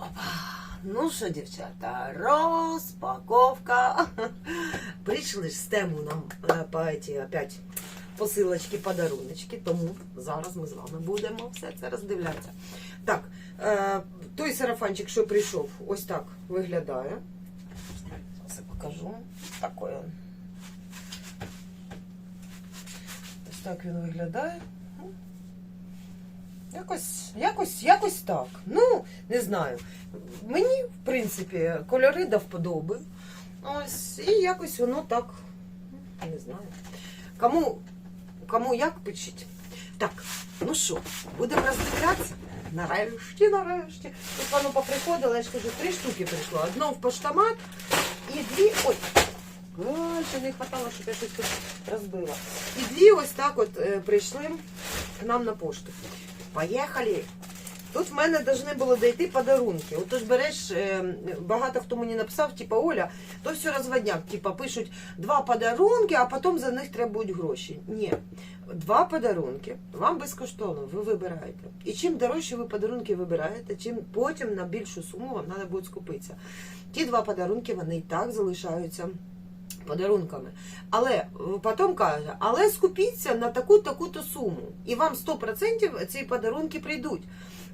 Опа. Ну що, дівчата, розпаковка. Прийшли ж з тему нам е, по эти опять посилочки, подаруночки, тому зараз ми з вами будемо все це роздивлятися. Так, е, той сарафанчик, що прийшов, ось так виглядає. Зараз я покажу. Такий. Ось так він виглядає. Якось, якось, якось так. Ну, не знаю. Мені, в принципі, кольори до вподоби. Ось, і якось воно так. Не знаю. Кому, кому як пишіть. Так, ну що, будемо роздивлятися? Нарешті, нарешті. Тут воно поприходило, я ж кажу, три штуки прийшло. Одно в поштомат і дві. Ой, Ой, ще не хватало, щоб я щось тут розбила. І дві ось так от е, прийшли к нам на пошту. Поїхали. Тут в мене повинні було дійти подарунки. Отож береш, е, багато хто мені написав, типа Оля, то все розводняк. Типа пишуть два подарунки, а потім за них требують гроші. Ні. Два подарунки вам безкоштовно, ви вибираєте. І чим дорожче ви подарунки вибираєте, чим потім на більшу суму вам треба буде скупитися. Ті два подарунки вони і так залишаються подарунками. Але е, потім каже, але скупіться на таку-таку-то суму. І вам 100% ці подарунки прийдуть.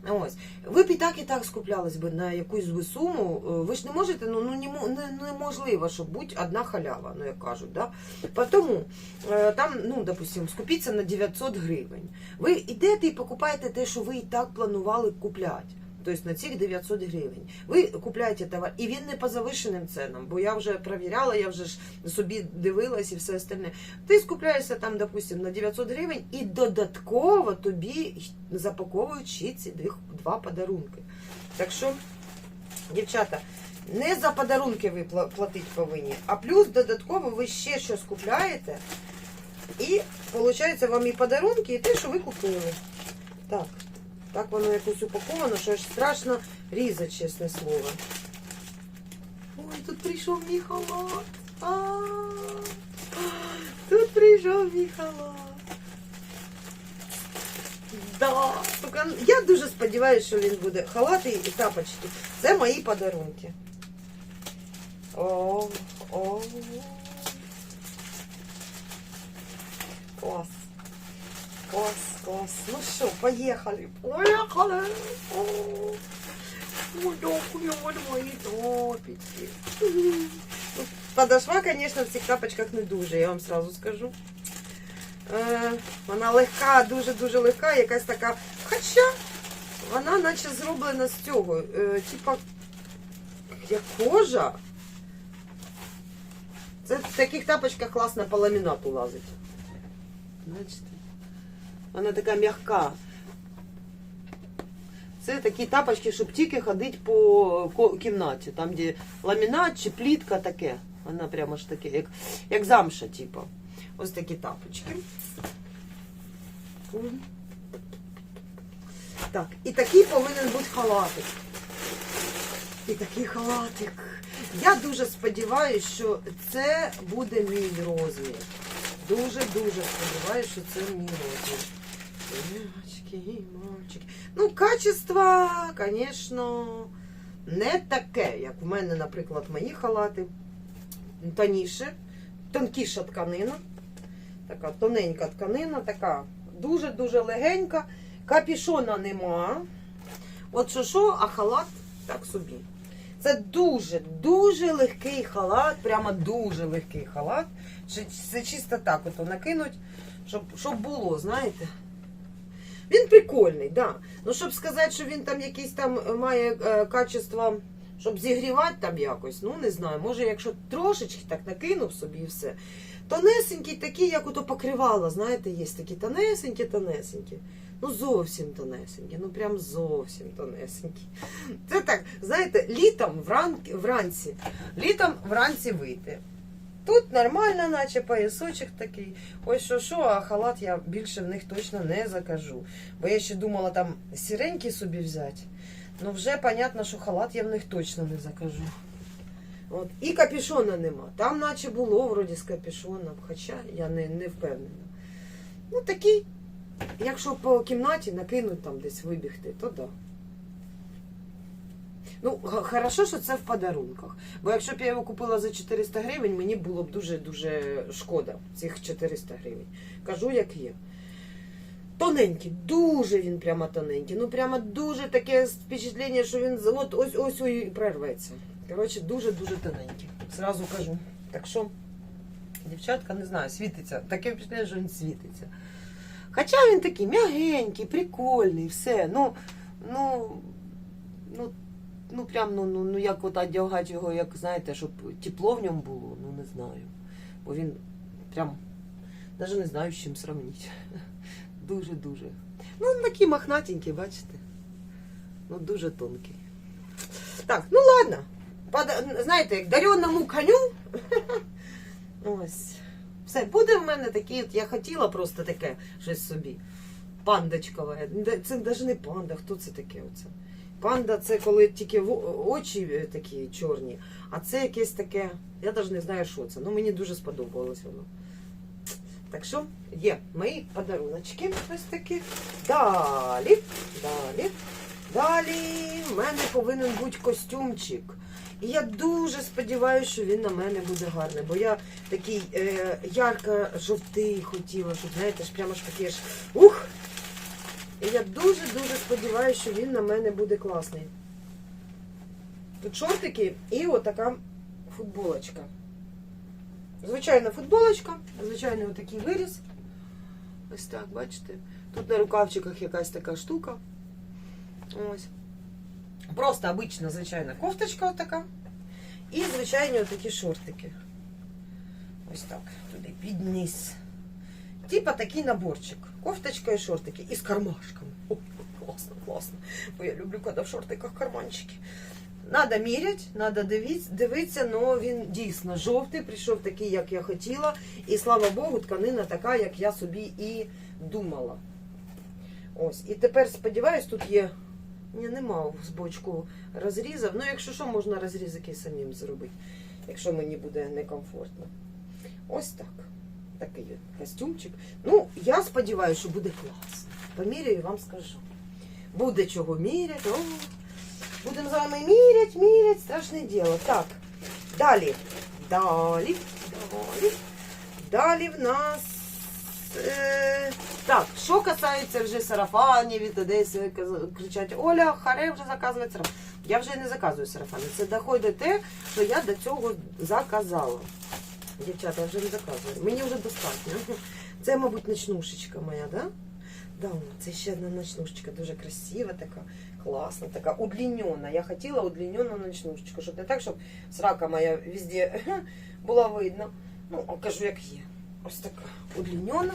Ось. Ви б і так і так скуплялись би на якусь би суму. Е, Ви ж не можете, ну, ну не- неможливо, щоб будь одна халява, ну як кажуть. Да? Тому е, там, ну, допустим, скупіться на 900 гривень. Ви йдете і покупаєте те, що ви і так планували купляти. Тобто на цих 900 гривень. Ви купляєте товар, і він не по завишеним ценам, бо я вже перевіряла, я вже ж собі дивилась і все остальне. Ти скупляєшся там, допустим, на 900 гривень, і додатково тобі запаковують ще ці два подарунки. Так що, дівчата, не за подарунки ви пла- платити повинні, а плюс додатково ви ще щось купляєте. І виходить вам і подарунки, і те, що ви купили. Так. Так воно якось упаковано, що аж страшно різати, чесне слово. Ой, тут прийшов мій халат. А, Тут прийшов мій халат. Да. Я дуже сподіваюся, що він буде. Халати і тапочки. Це мої подарунки. О, о. Клас. Клас, клас. Ну що, поїхали. Поїхали. О, Ой, дякую, мої топіки. Подошва, звісно, в цих тапочках не дуже, я вам сразу скажу. Е, вона легка, дуже-дуже легка, якась така. Хоча вона наче зроблена з цього. Е, типа, як кожа. Це в таких тапочках класно по ламінату лазить. Бачите? Вона така м'яка. Це такі тапочки, щоб тільки ходити по кімнаті, там, де ламінат чи плітка таке. Вона прямо ж таке, як, як замша, типу. Ось такі тапочки. Так, і такий повинен бути халатик. І такий халатик. Я дуже сподіваюся, що це буде мій розмір. Дуже-дуже сподіваюся, що це мій розмір. Дівчатки, мальчики. Ну, качество, звісно, не таке, як в мене, наприклад, мої халати. Тоніше, тонкіша тканина. Така тоненька тканина, така дуже-дуже легенька. Капішона нема. От що що, а халат так собі. Це дуже, дуже легкий халат, прямо дуже легкий халат. Це чисто так от накинуть, щоб, щоб було, знаєте. Він прикольний, да. Ну, щоб сказати, що він там якісь там має е, качество, щоб зігрівати там якось, ну не знаю. Може, якщо трошечки так накинув собі і все. Тонесенький, такий, як ото покривало, знаєте, є такі тонесенькі, тонесенькі. Ну, зовсім тонесенькі, ну прям зовсім тонесенькі. Це так, знаєте, літом вран... вранці. Літом вранці вийти. Тут нормально, наче поясочок такий. Ось що що, а халат я більше в них точно не закажу. Бо я ще думала там сіренький собі взяти. Ну вже понятно, що халат я в них точно не закажу. От. І капюшона нема. Там наче було вроді з капюшоном, хоча я не, не впевнена. Ну такий, якщо по кімнаті накинуть там десь вибігти, то да. Ну, хорошо, що це в подарунках. Бо якщо б я його купила за 400 гривень, мені було б дуже-дуже шкода цих 400 гривень. Кажу, як є. Тоненький, дуже він прямо тоненький. Ну прямо дуже таке впечатлення, що він от ось ось ось і прорветься. Коротше, дуже-дуже тоненький. Зразу кажу. Так що, дівчатка, не знаю, світиться. Таке впечатлення, що він світиться. Хоча він такий м'ягенький, прикольний, все. Ну, ну, ну прям, ну, ну, ну як от одягати його, як знаєте, щоб тепло в ньому було, ну не знаю. Бо він прям, навіть не знаю, з чим сравнити. Дуже-дуже. Ну, він такий мохнатенький, бачите? Ну, дуже тонкий. Так, ну ладно. Пода- Знаєте, як дареному коню. Ось. Все, буде в мене такий, от я хотіла просто таке щось собі. Пандочкове. Це навіть не панда, хто це таке оце? Панда це коли тільки очі е, такі чорні, а це якесь таке, я навіть не знаю, що це. Ну мені дуже сподобалось воно. Так що є мої подаруночки ось такі. Далі, далі, далі в мене повинен бути костюмчик. І я дуже сподіваюся, що він на мене буде гарний, бо я такий е, ярко-жовтий хотіла, щоб, знаєте, ж прямо ж таке ж. Ух! І я дуже-дуже сподіваюся, що він на мене буде класний. Тут шортики і отака футболочка. Звичайна футболочка, звичайний отакий виріз. Ось так, бачите? Тут на рукавчиках якась така штука. Ось. Просто обична звичайна кофточка отака. І звичайні отакі шортики. Ось так. Туди під низ. Типа такий наборчик. Кофточка і шортики. І з кармашками. О, класно, класно. Бо я люблю, коли в шортиках карманчики. Надо міряти, надо дивитися, але він дійсно жовтий, прийшов такий, як я хотіла. І слава Богу, тканина така, як я собі і думала. Ось. І тепер сподіваюсь, тут є. Ні, нема з бочку розрізів. Ну, якщо що, можна розріз якийсь самим зробити, якщо мені буде некомфортно. Ось так. Такий костюмчик. Ну, я сподіваюся, що буде класно. Поміряю і вам скажу. Буде чого міряти. Будемо з вами міряти, міряти, страшне діло. Так, далі. Далі. Далі. Далі в нас. Е, так, що касається вже сарафанів, від Одеси кричать, Оля, харе вже заказує сарафан. Я вже не заказую сарафани. Це доходить те, що я до цього заказала. Дівчата, я вже не заказую. Мені вже достатньо. Це, мабуть, ночнушечка моя, да? Да, це ще одна ночнушечка, дуже красива, така, класна, така удлінена. Я хотіла удлінену ночнушечку, щоб не так, щоб срака моя везде була видно. Ну, кажу, як є. Ось така удлінена,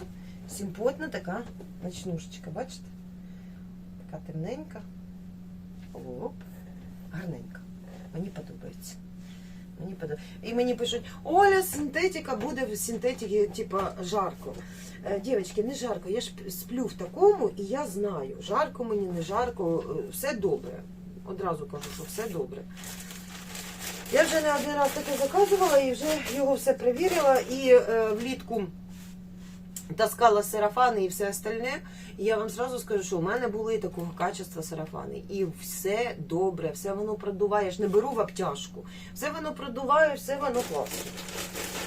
симпотна така ночнушечка, бачите? Така темненька. Оп, гарненька. Мені подобається. Мені подобається. І мені пишуть, Оля, синтетика буде в синтетиці, типа, жарко. Е, Дівчатки, не жарко, я ж сплю в такому, і я знаю, жарко мені, не жарко, е, все добре. Одразу кажу, що все добре. Я вже не один раз таке заказувала і вже його все перевірила. І е, влітку таскала сарафани і все остальне. Я вам зразу скажу, що у мене були такого качества сарафани. І все добре, все воно продуває. Я ж не беру в обтяжку. Все воно продуває, все воно класно.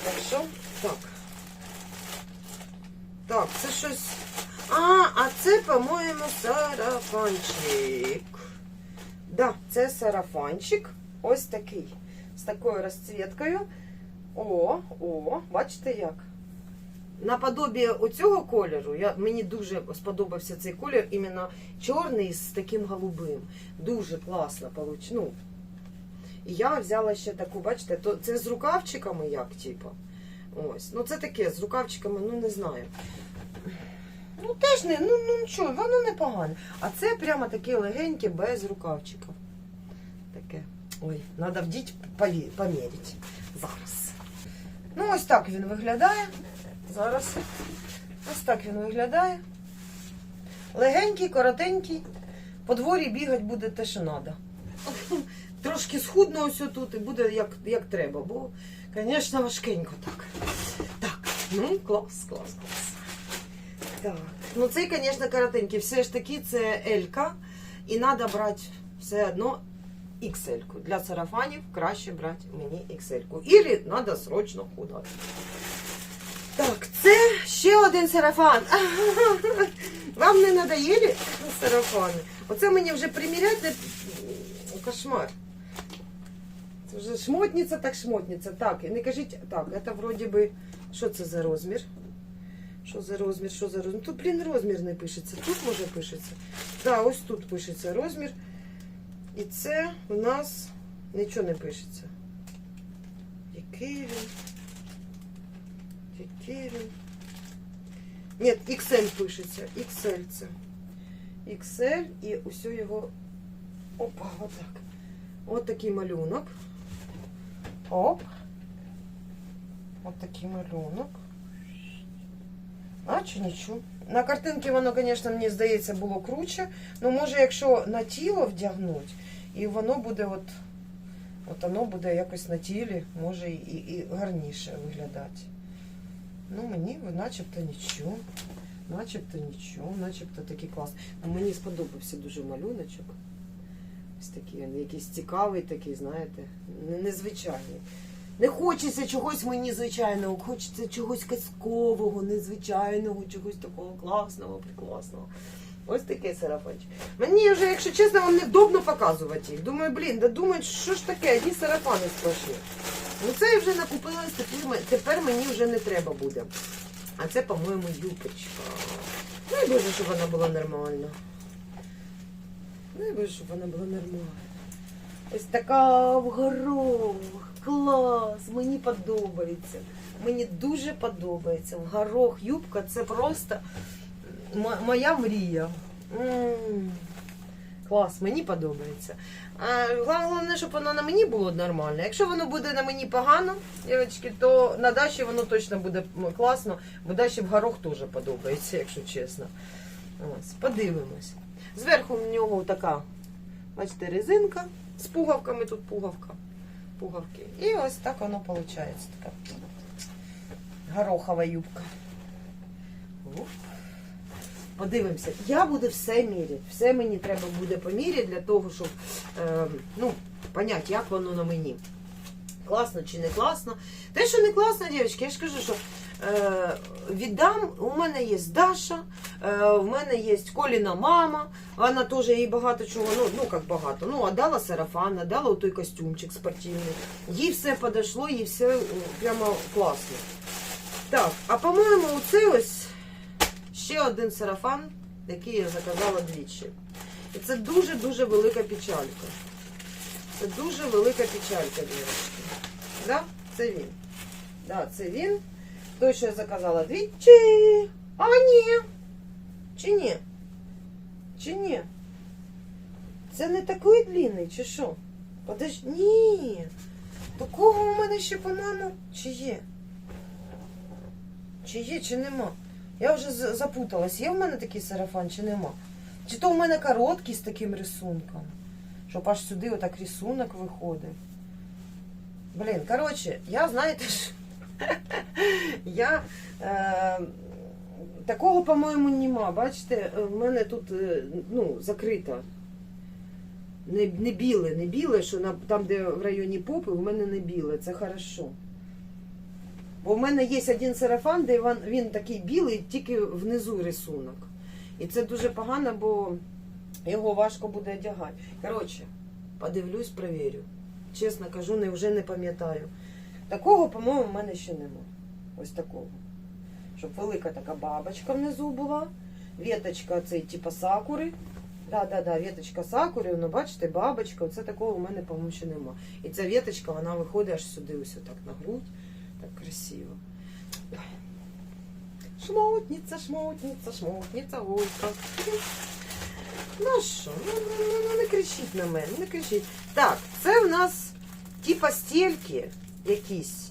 Так що, так. Так, це щось. А, а це, по-моєму, сарафанчик. Да, це сарафанчик. Ось такий. З такою розцвіткою. О, о, бачите як? Наподобі оцього кольору, я, мені дуже сподобався цей колір, іменно чорний з таким голубим. Дуже класно ну, І я взяла ще таку, бачите, то це з рукавчиками як, типу. Ось. Ну це таке, з рукавчиками, ну не знаю. Ну теж не, ну, ну нічого, воно не погане. А це прямо таке легеньке, без рукавчиків. Таке. Ой, треба вдіть поміряти. Зараз. Ну, ось так він виглядає. Зараз. Ось так він виглядає. Легенький, коротенький. По дворі бігати буде те, що треба. Трошки схудно ось тут і буде як, як треба, бо, звісно, важкенько так. Так, ну клас, клас, клас. Так. Ну цей, звісно, коротенький. Все ж таки це Елька. І треба брати все одно XL. Для сарафанів краще брати мені XL. Ілі треба срочно худати. Так, це ще один сарафан. Вам не надоїли сарафани? Оце мені вже приміряти кошмар. Це вже шмотниця, так шмотниця. Так, і не кажіть, так, це вроді би, що це за розмір? Що за розмір, що за розмір? Тут, блін, розмір не пишеться. Тут може пишеться. Так, ось тут пишеться розмір. І це у нас нічого не пишеться. Який він? Який він? Ні, XL пишеться. XL це. XL і усе його. Опа, отак. От такий малюнок. Оп. От такий малюнок. А чи нічого? На картинці воно, звісно, мені здається, було круче. Ну, може, якщо на тіло вдягнути, і воно буде от, от воно буде якось на тілі, може і, і гарніше виглядати. Ну, мені начебто нічого. Начебто нічого, начебто такий клас. Ну, мені сподобався дуже малюночок. Ось такий він якийсь цікавий, такий, знаєте, незвичайний. Не хочеться чогось мені звичайного, хочеться чогось казкового, незвичайного, чогось такого класного, прекрасного. Ось такий сарафанчик. Мені вже, якщо чесно, вам невдобно показувати їх. Думаю, блін, да думають, що ж таке, одні сарафани сплошні. Ну це я вже накупилась, тепер, тепер мені вже не треба буде. А це, по-моєму, юпочка. Дай Боже, щоб вона була нормальна. Дай Боже, щоб вона була нормальна. Ось така в горох. Клас, мені подобається. Мені дуже подобається. В горох юбка це просто моя мрія. М, Клас, мені подобається. Головне, щоб воно на мені було нормально. Якщо воно буде на мені погано, дівчатки, то на Даші воно точно буде класно, бо Даші в горох теж подобається, якщо чесно. Ось, подивимось. Зверху в нього така, бачите, резинка з пугавками, тут пугавка. Пугавки. І ось так воно виходить. Така горохова юбка. Ух. Подивимося. Я буду все міряти. Все мені треба буде поміряти для того, щоб е, ну, поняти, як воно на мені. Класно чи не класно. Те, що не класно, дівчатки, я ж кажу, що е, віддам, у мене є Даша, е, у мене є Коліна мама, вона теж їй багато чого, ну, ну як багато. Ну, а дала сарафан, дала той костюмчик спортивний. Їй все подошло, їй все е, прямо класно. Так, а по-моєму, оце ось ще один сарафан, який я заказала двічі. І це дуже-дуже велика печалька. Це дуже велика печалька, дівчатки. Да? Це він. Да, це він. Той, що я заказала двічі. А ні. Чи ні? Чи ні? Це не такий длинний, чи що? Подож... Ні. Такого у мене ще, по-моєму, чи є? Чи є, чи нема? Я вже запуталась, є в мене такий сарафан, чи нема? Чи то в мене короткий з таким рисунком? Щоб аж сюди отак рисунок виходить. Блін, коротше, я знаєте ж, я е, такого, по-моєму, нема. Бачите, в мене тут е, ну, закрита. Не, не біле, не біле, що на, там, де в районі попи, в мене не біле. Це хорошо. Бо в мене є один сарафан, де він, він такий білий, тільки внизу рисунок. І це дуже погано, бо його важко буде одягати. Коротше, подивлюсь, перевірю. Чесно кажу, не, вже не пам'ятаю. Такого, по-моєму, в мене ще нема. Ось такого. Щоб велика така бабочка внизу була. Віточка цей типу сакури. Да, да, да, віточка сакури, ну бачите, бабочка, оце такого у мене, по-моєму, ще нема. І ця віточка, вона виходить аж сюди, ось отак на грудь. Красиво. Шмотниця, шмотниця, шмотниця, ой, как. Ну що, ну, ну, ну, ну, не кричіть на мене, не кричіть. Так, це в нас типа стільки якісь.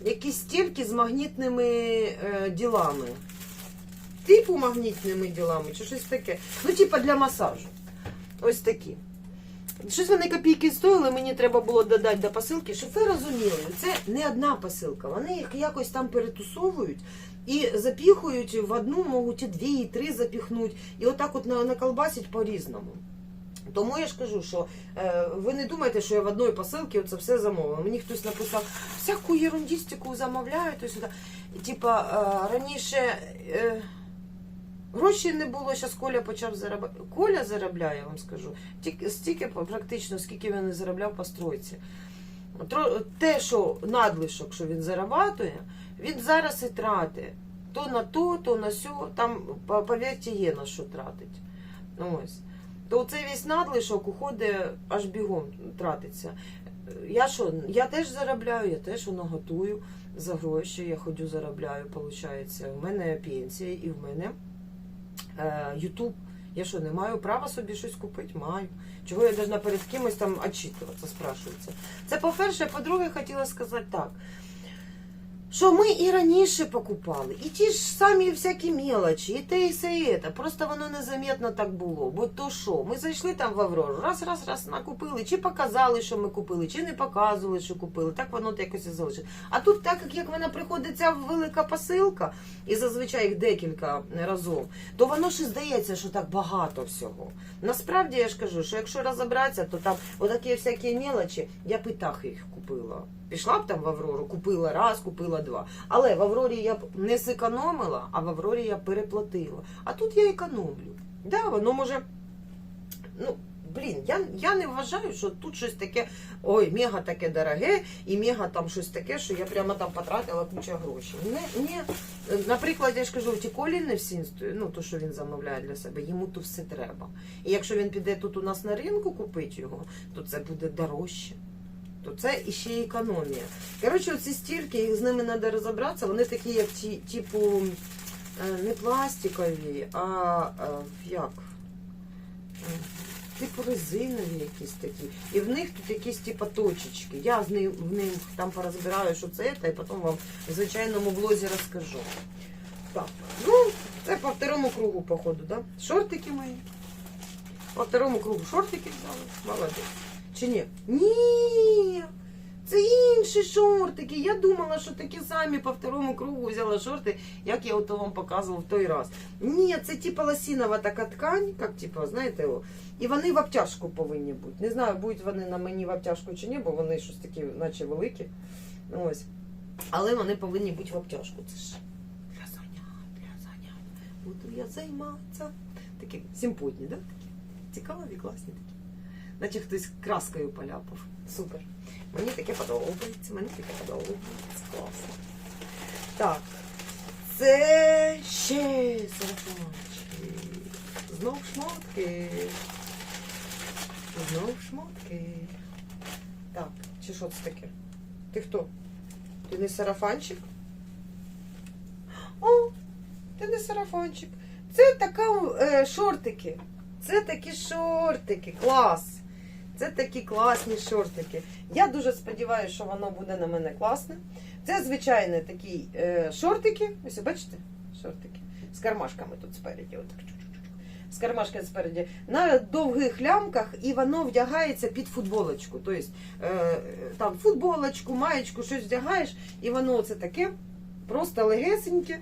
Якісь стільки з магнітними е, ділами. Типу магнітними ділами, чи щось таке. Ну, типа для масажу. Ось такі. Щось вони копійки стоїли, мені треба було додати до посилки, щоб ви розуміли, це не одна посилка. Вони їх якось там перетусовують і запіхують в одну, можуть і дві, і три запіхнуть, і отак от на- наколбасять по-різному. Тому я ж кажу, що е, ви не думайте, що я в одної посилці це все замовила. Мені хтось написав, всяку ерундістику замовляю, то сюди. Типа е, раніше е, грошей не було, зараз Коля почав заробляти. Коля заробляє, я вам скажу, тільки стільки практично, скільки він не заробляв по стройці. Те, що надлишок, що він зарабатує, він зараз і тратить. То на то, то на сьо, там, по- повірте, є на що тратить. Ось. То цей весь надлишок уходить аж бігом тратиться. Я що, я теж заробляю, я теж воно готую за гроші, я ходю заробляю, виходить. У мене пенсія і в мене Ютуб. Я що, не маю права собі щось купити? Маю. Чого я должна перед кимось там очитуватися, спрашується. Це по-перше, по-друге, хотіла сказати так. Що ми і раніше покупали, і ті ж самі всякі мелочі, і те, і все і це. Просто воно незаметно так було. Бо то що, ми зайшли там в Аврору, раз, раз, раз накупили, чи показали, що ми купили, чи не показували, що купили. Так воно якось і залишить. А тут, так як- вона приходить ця велика посилка, і зазвичай їх декілька разом, то воно ж здається, що так багато всього. Насправді я ж кажу, що якщо розібратися, то там отакі всякі мелочі, я б і так їх купила. Пішла б там в Аврору, купила раз, купила два. Але в Аврорі я б не зекономила, а в Аврорі я переплатила. А тут я економлю. Да, воно може. Ну, блін, я, я не вважаю, що тут щось таке, ой, мега таке дороге, і мега там щось таке, що я прямо там потратила кучу грошей. Не, не. Наприклад, я ж кажу, ті колі не всі, ну то, що він замовляє для себе, йому то все треба. І якщо він піде тут у нас на ринку купити його, то це буде дорожче. То це іще економія. Коротше, оці стільки, їх з ними треба розібратися, вони такі, як ті, типу, е, не пластикові, а е, як? Е, Типу резинові якісь такі. І в них тут якісь типу точечки. Я з ним, в них там порозбираю, що це, та і потім вам в звичайному влозі розкажу. Так, ну, це по второму кругу, походу, да? Шортики мої. По второму кругу шортики взяли. Молодець. Чи ні? Ні! Це інші шортики. Я думала, що такі самі по второму кругу взяла шорти, як я ото вам показував в той раз. Ні, це типа лосінова така ткань, як типа, знаєте, о, і вони в обтяжку повинні бути. Не знаю, будуть вони на мені в обтяжку чи ні, бо вони щось такі, наче великі. Ось. Але вони повинні бути в обтяжку. Це ж для занять, для занять. Буду я займатися. Такі симпотні, да? Такі цікаві, класні такі. Наче хтось краскою поляпав. Супер. Мені таке подобається, мені таке подобається. Класно. Так. Це ще сарафанчик. Знов шмотки. Знов шмотки. Так, чи що це таке? Ти хто? Ти не сарафанчик? О, ти не сарафанчик. Це така е, шортики. Це такі шортики. Клас. Це такі класні шортики. Я дуже сподіваюся, що воно буде на мене класне. Це звичайні такі е, шортики. Ось бачите? Шортики. З кармашками тут спереді. Отак. З кармашками спереді. На довгих лямках і воно вдягається під футболочку. Тобто е, там футболочку, маєчку, щось вдягаєш, і воно це таке просто легесеньке.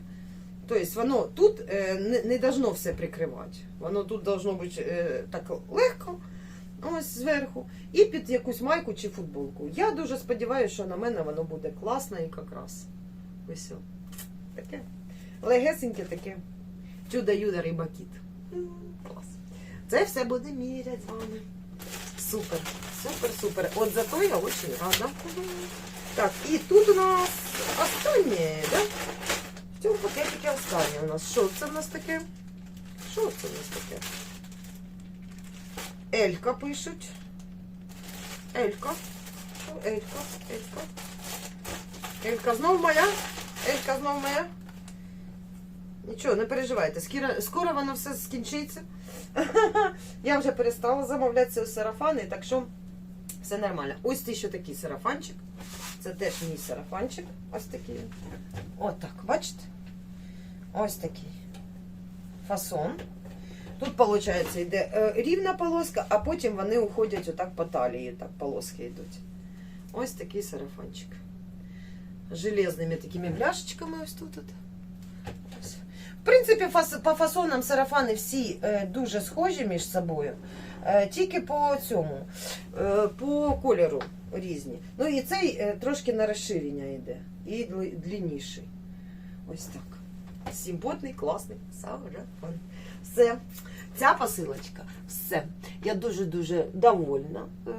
Тобто воно тут е, не, не должно все прикривати. Воно тут должно бути е, так легко, ось зверху, і під якусь майку чи футболку. Я дуже сподіваюся, що на мене воно буде класно і якраз. Ось таке. Легесеньке таке. Чудо-юдо рибакіт. Клас. Це все буде міряти з вами. Супер, супер, супер. От зато я очень рада. Так, і тут у нас останнє, да? В цьому пакетике останнє у нас. Що це в нас таке? Що це в нас таке? Елька пишуть. Елька. Елька? Елька. Елька знов моя? Елька знов моя? Нічого, не переживайте. Скоро, воно все скінчиться. Я вже перестала замовляти сарафани, так що все нормально. Ось ти ще такий сарафанчик. Це теж мій сарафанчик. Ось такий. Отак, бачите? Ось такий фасон. Тут, виходить, йде е, рівна полоска, а потім вони уходять отак по талії, так полоски йдуть. Ось такий сарафанчик. Железними такими бляшечками ось тут. Ось. В принципі, фас, по фасонам сарафани всі е, дуже схожі між собою. Е, Тільки по цьому, е, по кольору різні. Ну і цей е, трошки на розширення йде. І дли- длинніший. Ось так. Симпотний, класний сарафан. Все. Ця посилочка, все. Я дуже-дуже довольна е,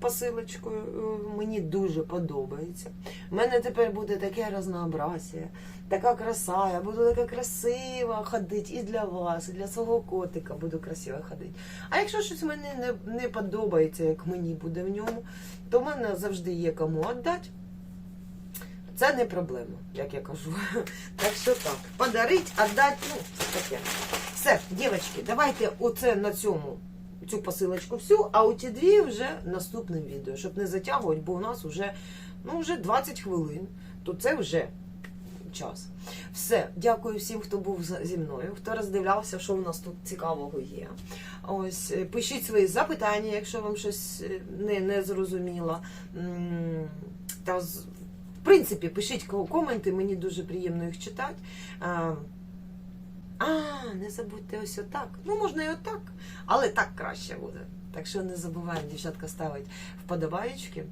посилочкою. Е, мені дуже подобається. У мене тепер буде таке разнообразие, така краса. Я буду така красива ходити і для вас, і для свого котика буду красиво ходити. А якщо щось мені не, не подобається, як мені буде в ньому, то в мене завжди є кому віддати. Це не проблема, як я кажу. Так що так, подарить, віддати, ну, таке. Все, дівчатки, давайте оце на цьому цю посилочку всю, а у ті дві вже наступним відео, щоб не затягувати, бо у нас вже, ну, вже 20 хвилин, то це вже час. Все, дякую всім, хто був зі мною, хто роздивлявся, що в нас тут цікавого є. Ось е, пишіть свої запитання, якщо вам щось е, не, не зрозуміло. Та в принципі, пишіть коменти, мені дуже приємно їх читати. А, не забудьте ось отак. Ну, можна і отак, але так краще буде. Так що не забуваємо, дівчатка, ставити вподобаєчки.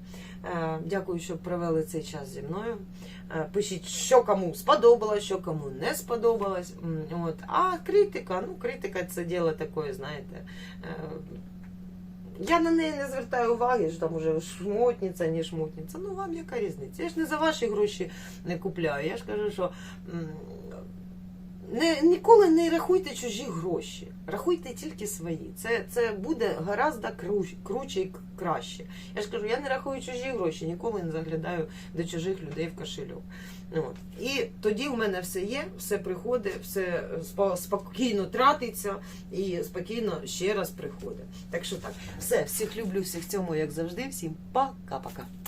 Дякую, що провели цей час зі мною. Пишіть, що кому сподобалось, що кому не сподобалось. От. А критика, ну, критика це діло таке, знаєте. Я на неї не звертаю уваги, що там уже шмотниця, не шмотниця. Ну вам яка різниця? Я ж не за ваші гроші не купляю. Я ж кажу, що не, ніколи не рахуйте чужі гроші. Рахуйте тільки свої. Це, це буде гораздо круче, і краще. Я ж кажу, я не рахую чужі гроші, ніколи не заглядаю до чужих людей в кошельок. От. І тоді в мене все є, все приходить, все спокійно тратиться і спокійно ще раз приходить. Так що так, все, всіх люблю, всіх цьому, як завжди. Всім пока-пока.